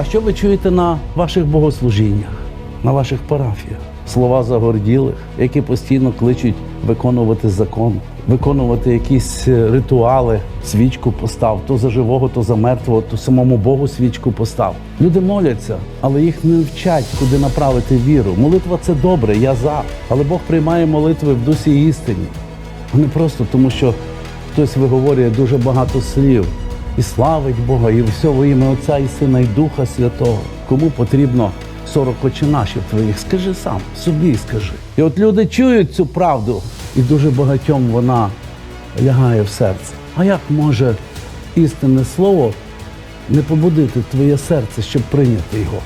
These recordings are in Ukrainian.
А що ви чуєте на ваших богослужіннях, на ваших парафіях? Слова загорділих, які постійно кличуть виконувати закон, виконувати якісь е, ритуали, свічку постав, то за живого, то за мертвого, то самому Богу свічку постав. Люди моляться, але їх не вчать, куди направити віру. Молитва це добре, я за. Але Бог приймає молитви в дусі істині. А не просто тому, що хтось виговорює дуже багато слів і славить Бога, і все во ім'я Отця і Сина, і Духа Святого. Кому потрібно 40 очинашів твоїх? Скажи сам, собі скажи. І от люди чують цю правду, і дуже багатьом вона лягає в серце. А як може істинне слово не побудити твоє серце, щоб прийняти його?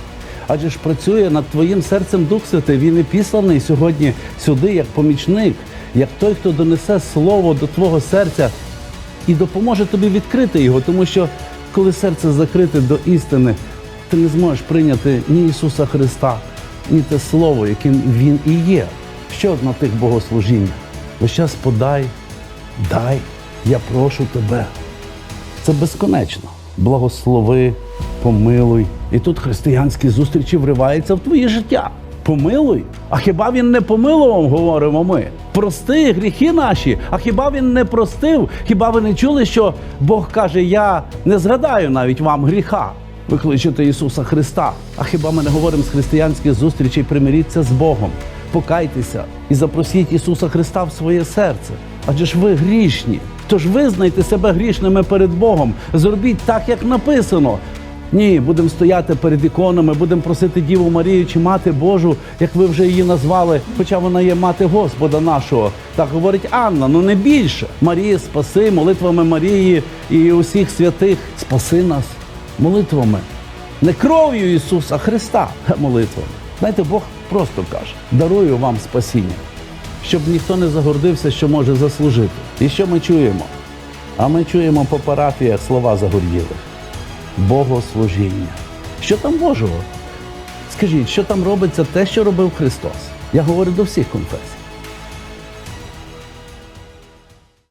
Адже ж працює над твоїм серцем Дух Святий. Він і післаний сьогодні сюди як помічник, як той, хто донесе слово до твого серця і допоможе тобі відкрити його, тому що коли серце закрите до істини, ти не зможеш прийняти ні Ісуса Христа, ні те Слово, яким Він і є. Що на тих богослужіннях? Весь час подай, дай, я прошу тебе. Це безконечно. Благослови, помилуй. І тут християнські зустрічі вриваються в твоє життя. Помилуй. А хіба він не помилував, говоримо ми? Прости гріхи наші. А хіба він не простив? Хіба ви не чули, що Бог каже: Я не згадаю навіть вам гріха? Ви кличете Ісуса Христа. А хіба ми не говоримо з християнських зустрічей, примиріться з Богом, покайтеся і запросіть Ісуса Христа в своє серце. Адже ж ви грішні. Тож визнайте себе грішними перед Богом. Зробіть так, як написано. Ні, будемо стояти перед іконами, будемо просити Діву Марію чи Мати Божу, як ви вже її назвали, хоча вона є мати Господа нашого. Так говорить Анна, ну не більше. Марія, спаси молитвами Марії і усіх святих. Спаси нас молитвами. Не кров'ю Ісуса Христа, а молитвами. Знаєте, Бог просто каже: дарую вам спасіння, щоб ніхто не загордився, що може заслужити. І що ми чуємо? А ми чуємо по парафіях слова загорділих. Богослужіння. Що там Божого? Скажіть, що там робиться те, що робив Христос? Я говорю до всіх конфесій.